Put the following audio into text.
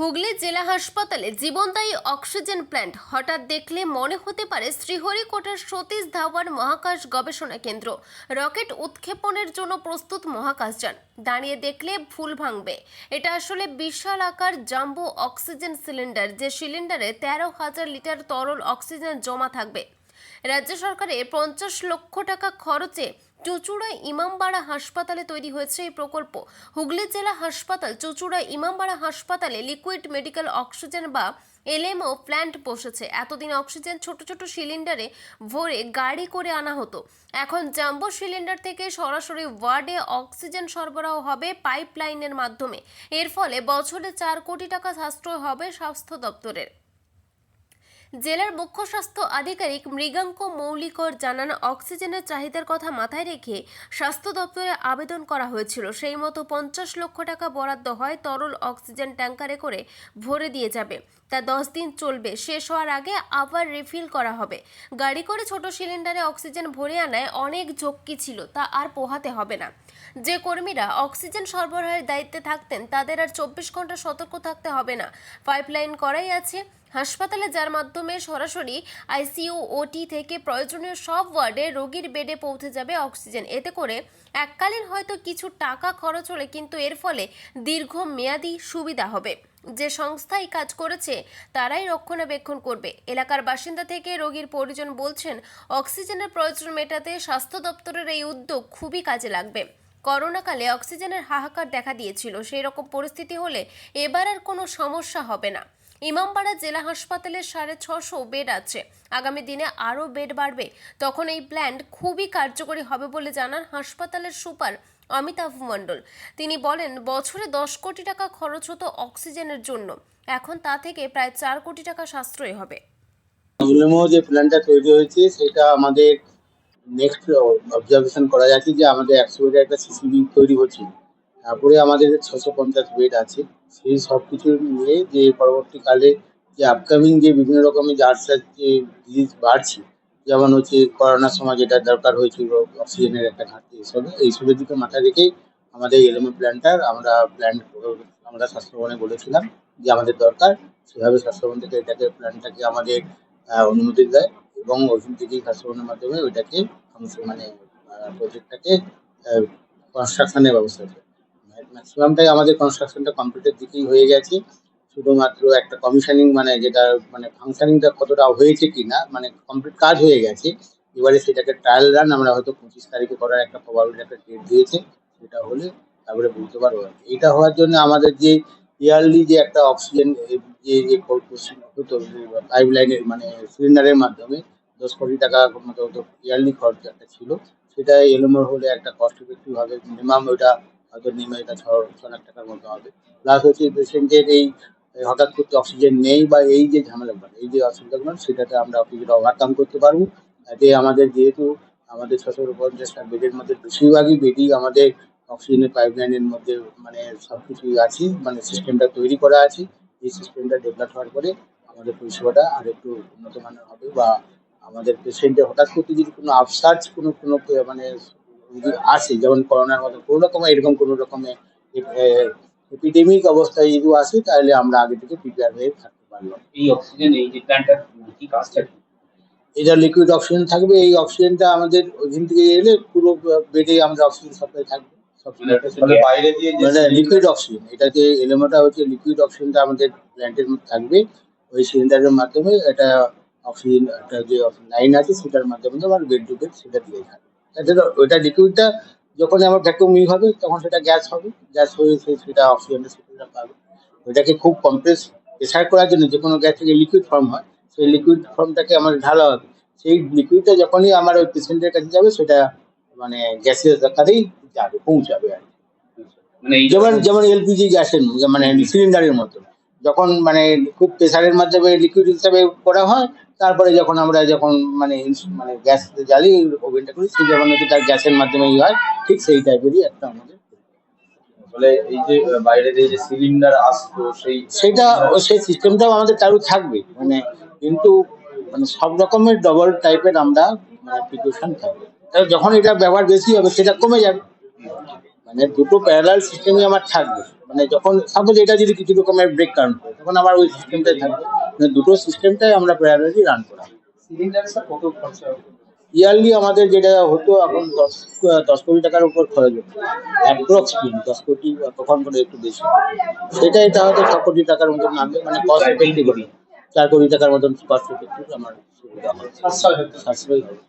হুগলি জেলা হাসপাতালে জীবনদায়ী oxygen plant হঠাৎ দেখলে মনে হতে পারে শ্রীহরিকোটার সতীশ ধাওয়ান মহাকাশ গবেষণা কেন্দ্র। রকেট উৎক্ষেপণের জন্য প্রস্তুত মহাকাশযান। দাঁড়িয়ে দেখলে ভুল ভাঙবে। এটা আসলে বিশাল আকার জাম্বো অক্সিজেন সিলিন্ডার, যে সিলিন্ডারে তেরো হাজার লিটার তরল অক্সিজেন জমা থাকবে। রাজ্য সরকারের পঞ্চাশ লক্ষ টাকা খরচে চুচুড়া ইমামবাড়া হাসপাতালে তৈরি হয়েছে এই প্রকল্প। হুগলি জেলা হাসপাতাল চুচুড়া ইমামবাড়া হাসপাতালে লিকুইড মেডিকেল অক্সিজেন বা এলএমও প্ল্যান্ট বসেছে। এতদিন অক্সিজেন ছোট ছোট সিলিন্ডারে ভরে গাড়ি করে আনা হতো। এখন জাম্বো সিলিন্ডার থেকে সরাসরি ওয়ার্ডে অক্সিজেন সরবরাহ হবে পাইপ লাইনের মাধ্যমে। এর ফলে বছরে চার কোটি টাকা সাশ্রয় হবে স্বাস্থ্য দপ্তরের। জেলার মুখ্য স্বাস্থ্য আধিকারিক মৃগাঙ্ক মৌলিকর জানান, অক্সিজেনের চাহিদার কথা মাথায় রেখে স্বাস্থ্য দপ্তরে আবেদন করা হয়েছিল। সেই মতো পঞ্চাশ লক্ষ টাকা বরাদ্দ হয় তরল অক্সিজেন ট্যাঙ্কারে করে ভরে দিয়ে যাবে। তা দশ দিন চলবে। শেষ হওয়ার আগে আবার রিফিল করা হবে। গাড়ি করে ছোট সিলিন্ডারে অক্সিজেন ভরে আনায় অনেক ঝক্কি ছিল, তা আর পোহাতে হবে না। যে কর্মীরা অক্সিজেন সরবরাহের দায়িত্বে থাকতেন, তাদের আর চব্বিশ ঘণ্টা সতর্ক থাকতে হবে না। পাইপলাইন করাই আছে। হাসপাতালে যার মাধ্যমে সরাসরি আইসিইউ, ওটি থেকে প্রয়োজনীয় সব ওয়ার্ডে রোগীর বেডে পৌঁছে যাবে অক্সিজেন। এতে করে এককালীন হয়তো কিছু টাকা খরচ হলে কিন্তু এর ফলে দীর্ঘ মেয়াদি সুবিধা হবে। যে সংস্থা এই কাজ করেছে, তারাই রক্ষণাবেক্ষণ করবে। এলাকার বাসিন্দা থেকে রোগীর পরিজন বলছেন, অক্সিজেনের প্রয়োজন মেটাতে স্বাস্থ্য দপ্তরের এই উদ্যোগ খুবই কাজে লাগবে। করোনাকালে অক্সিজেনের হাহাকার দেখা দিয়েছিল। সেই রকম পরিস্থিতি হলে এবার আর কোনো সমস্যা হবে না। ইমামবাড়া জেলা হাসপাতালে সাড়ে ছশো বেড আছে। আগামী দিনে আরও বেড বাড়বে। তখন এই প্ল্যান্ট খুবই কার্যকরী হবে বলে জানান হাসপাতালের সুপার অমিতাভ মণ্ডল। তিনি বলেন, বছরে দশ কোটি টাকা খরচ হতো অক্সিজেনের জন্য। এখন তা থেকে প্রায় চার কোটি টাকা সাশ্রয় হবে। যে প্ল্যানটা তৈরি হয়েছে, সেটা আমাদের নেক্সট অবজারভেশন করা যাচ্ছে যে আমাদের একশো বেডের একটা সিসিবি তৈরি হচ্ছে। তারপরে আমাদের ছশো পঞ্চাশ বেড আছে। সেই সব কিছু নিয়ে যে পরবর্তীকালে যে আপকামিং যে বিভিন্ন রকমের জার্সার যে জিনিস বাড়ছে, যেমন হচ্ছে করোনার সময় যেটা দরকার হয়েছিল অক্সিজেনের একটা ঘাটতি এসব, এইসবের দিকে মাথায় রেখেই আমাদের এলএমও প্ল্যানটার আমরা প্ল্যান আমরা স্বাস্থ্যভবনে বলেছিলাম যে আমাদের দরকার, সেভাবে স্বাস্থ্যভবন থেকে এটাকে প্ল্যানটাকে আমাদের অনুমতি দেয় এবং ওষুধ থেকে স্বাস্থ্যভবনের মাধ্যমে ওইটাকে মানে প্রজেক্টটাকে কনস্ট্রাকশনের ব্যবস্থা করে। ম্যাক্সিমামটাই আমাদের কনস্ট্রাকশনটা কমপ্লিটের দিকেই হয়ে গেছে। শুধুমাত্র একটা কমিশনিং মানে যেটা মানে ফাংশনিংটা কতটা হয়েছে কি না মানে কমপ্লিট কাজ হয়ে গেছে। এবারে সেটাকে ট্রায়াল রান আমরা হয়তো পঁচিশ তারিখে করার একটা প্রবাবিলিটি একটা ডেট দিয়েছে, সেটা হলে তারপরে বুঝতে পারব আর। এটা হওয়ার জন্য আমাদের যে ইয়ারলি যে একটা অক্সিজেন যে যে হতো পাইপ লাইনের মানে সিলিন্ডারের মাধ্যমে দশ কোটি টাকা মতো ইয়ারলি খরচ একটা ছিল, সেটা এলোমোর হলে একটা কস্ট ইফেক্টিভ হবে। মিনিমাম ওইটা হয়তো নেমে এটা ছ লাখ টাকার মতো হবে। প্লাস হচ্ছে পেশেন্টের এই হঠাৎ করতে অক্সিজেন নেই বা এই যে ঝামেলাগুলো এই যে অসুবিধাগুলো সেটাতে আমরা কিছুটা ওভারকাম করতে পারব। এতে আমাদের যেহেতু আমাদের ছশো পঞ্চাশটা বেডের মধ্যে বেশিরভাগই বেডই আমাদের অক্সিজেনের পাইপলাইনের মধ্যে মানে সব কিছুই আছে মানে সিস্টেমটা তৈরি করা আছে। এই সিস্টেমটা ডেভেলপ হওয়ার পরে আমাদের পরিষেবাটা আর একটু উন্নত মানের হবে বা আমাদের পেশেন্টের হঠাৎ করতে যদি কোনো আফসার্জ কোনো কোনো মানে রুগী আসে যেমন করোনার মতো কোনো রকম এরকম কোনো রকমের এপিডেমিক অবস্থায় যদি আসে তাহলে আমরা আগে থেকে প্রিপেয়ার হয়ে থাকতে পারলাম এই অক্সিজেন এই যে প্ল্যান্টটা কি কাজটা এটা লিকুইড অক্সিজেন থাকবে। এই অক্সিজেনটা আমাদের ওইখান থেকে এলে পুরো বেডে আমাদের অক্সিজেন সাপ্লাই থাকবে। মানে মানে মানে লিকুইড অক্সিজেন এটাতে এলেমোটা হচ্ছে লিকুইড অক্সিজেনটা আমাদের প্ল্যান্টের মধ্যে থাকবে। ওই সিলিন্ডারের মাধ্যমে এটা অক্সিজেন একটা যে লাইন আছে সেটার মাধ্যমে আবার বেড টু বেড সেটা দিয়ে থাকবে। ওইটা লিকুইডটা যখন আমার ভ্যাকুমিং হবে তখন সেটা গ্যাস হবে। গ্যাস হয়ে সেটা অক্সিজেনটা সেটা পাবে। ওইটাকে খুব কম্প্রেস প্রেসার করার জন্য যে কোনো গ্যাস থেকে লিকুইড ফর্ম হয় সেই লিকুইড ফর্মটাকে আমার ঢালা হবে। সেই লিকুইডটা যখনই আমার ওই পেশেন্টের কাছে যাবে সেটা মানে গ্যাসের আকারেই যাবে পৌঁছাবে আর কি। মানে যেমন যেমন এলপিজি গ্যাসের মানে সিলিন্ডারের মতো যখন মানে খুব প্রেসারের মাধ্যমে লিকুইড হিসাবে করা হয় তারপরে যখন আমরা যখন মানে মানে গ্যাস জ্বালি ওভেনটা করি সেই যখন হচ্ছে তার গ্যাসের মাধ্যমে ই হয় ঠিক সেই টাইপেরই একটা আমাদের এই যে বাইরে যে সিলিন্ডার আসতো সেই সেটা সেই সিস্টেমটাও আমাদের চালু থাকবে। মানে কিন্তু মানে সব রকমের ডবল টাইপের আমরা মানে প্রিকশন থাকবে। যখন এটা ব্যবহার বেশি হবে সেটা কমে যাবে। মানে দুটো প্যারালাল সিস্টেমই আমার থাকবে। মানে যখন সাপোজ এটা যদি কিছু রকমের ব্রেক কারণ হয় তখন আমার ওই সিস্টেমটাই থাকবে। দুটো সিস্টেমটাই আমরা প্রায়োরিটি রান করা? ইয়ারলি আমাদের যেটা হতো এখন দশ দশ কোটি টাকার উপর খরচ হতো। অ্যাপ্রক্স দশ কোটি তখন করে একটু বেশি। সেটাই তাহলে ছ কোটি টাকার মতন নামবে মানে কস্ট এফেক্টিভ চার কোটি টাকার মতন কস্ট এফেক্টিভ আমার সুবিধা হবে। সাশ্রয়ী হবে।